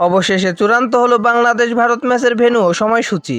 অবশেষে চূড়ান্ত হলো বাংলাদেশ ভারত ম্যাচের ভেন্যু ও সময়সূচি।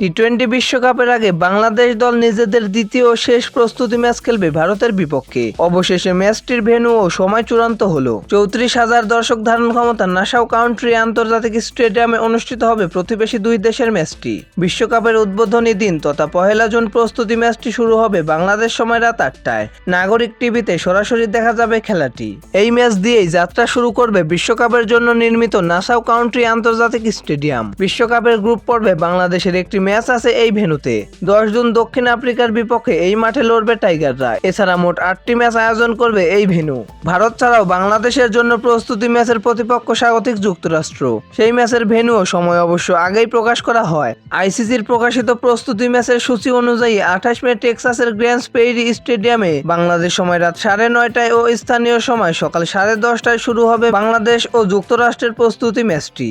টি টোয়েন্টি বিশ্বকাপের আগে বাংলাদেশ দল নিজেদের দ্বিতীয় ও শেষ প্রস্তুতি ম্যাচ খেলবে ভারতের বিপক্ষে। অবশেষে ম্যাচটির ভেন্যু ও সময় চূড়ান্ত হলো। চৌত্রিশ হাজার দর্শক ধারণ ক্ষমতা নাসাও কাউন্ট্রি আন্তর্জাতিক স্টেডিয়ামে অনুষ্ঠিত হবে প্রতিবেশী দুই দেশের ম্যাচটি। বিশ্বকাপের উদ্বোধনী দিন তথা পহেলা জুন প্রস্তুতি ম্যাচটি শুরু হবে বাংলাদেশ সময় রাত আটটায়। নাগরিক টিভিতে সরাসরি দেখা যাবে খেলাটি। এই ম্যাচ দিয়েই যাত্রা শুরু করবে বিশ্বকাপের জন্য নির্মিত নাসাও কাউন্ট্রি আন্তর্জাতিক স্টেডিয়াম। বিশ্বকাপের গ্রুপ পর্বে বাংলাদেশের একটি ম্যাচ আছে এই ভেন্যুতে। দশ জুন দক্ষিণ আফ্রিকার বিপক্ষে এই মাঠে লড়বে টাইগাররা। এছাড়া মোট আটটি ম্যাচ আয়োজন করবে এই ভেন্যু। ভারত ছাড়াও বাংলাদেশের জন্য প্রস্তুতি ম্যাচের প্রতিপক্ষ স্বাগতিক যুক্তরাষ্ট্র। সেই ম্যাচের ভেন্যু ও সময় অবশ্য আগেই প্রকাশ করা হয়। আইসিসির প্রকাশিত প্রস্তুতি ম্যাচের সূচি অনুযায়ী আঠাশ মে টেক্সাসের গ্র্যান্ড পেইরি স্টেডিয়ামে বাংলাদেশ সময় রাত সাড়ে নয়টায় ও স্থানীয় সময় সকাল সাড়ে দশটায় শুরু হবে বাংলাদেশ ও যুক্তরাষ্ট্রের প্রস্তুতি ম্যাচটি।